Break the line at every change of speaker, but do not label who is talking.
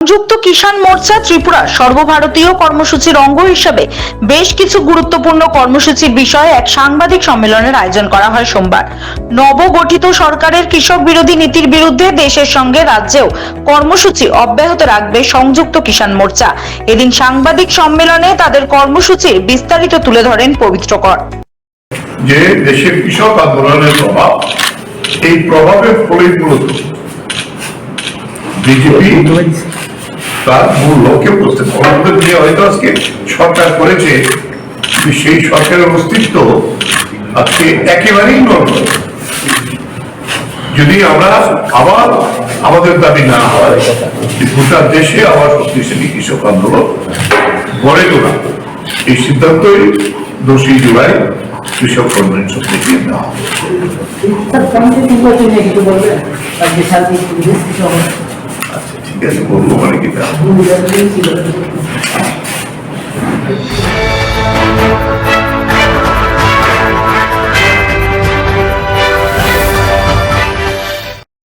সংযুক্ত কিষাণ মোর্চা ত্রিপুরা সর্বভারতীয় কর্মসূচির অঙ্গ হিসাবে বেশ কিছু গুরুত্বপূর্ণ কর্মসূচির বিষয়ে এক সাংবাদিক সম্মেলনের আয়োজন করা হয় সোমবার। নবগঠিত সরকারের কৃষক বিরোধী নীতির বিরুদ্ধে দেশের সঙ্গে রাজ্যেও কর্মসূচি অব্যাহত রাখবে সংযুক্ত কিষাণ মোর্চা। এদিন সাংবাদিক সম্মেলনে তাদের কর্মসূচির বিস্তারিত তুলে ধরেন পবিত্র কর
যে দেশের কৃষক আন্দোলনের প্রভাব, এই প্রভাবের ফলে বিজেপি তার মূল লক্ষ্যে উপস্থিত। আমাদের যে হয়তো আজকে সরকার করেছে সেই সরকারের অস্তিত্ব আজকে একেবারেই নর্মাল যদি আমরা আবার আমাদের দাবি না হয় গোটা দেশে আবার শক্তিশালী কৃষক আন্দোলন গড়ে তোলা, এই সিদ্ধান্তই দোষী জুলাই কৃষক কনভেনশন থেকে নেওয়া হবে। ঠিক আছে বলবো মানে কিটা
আমার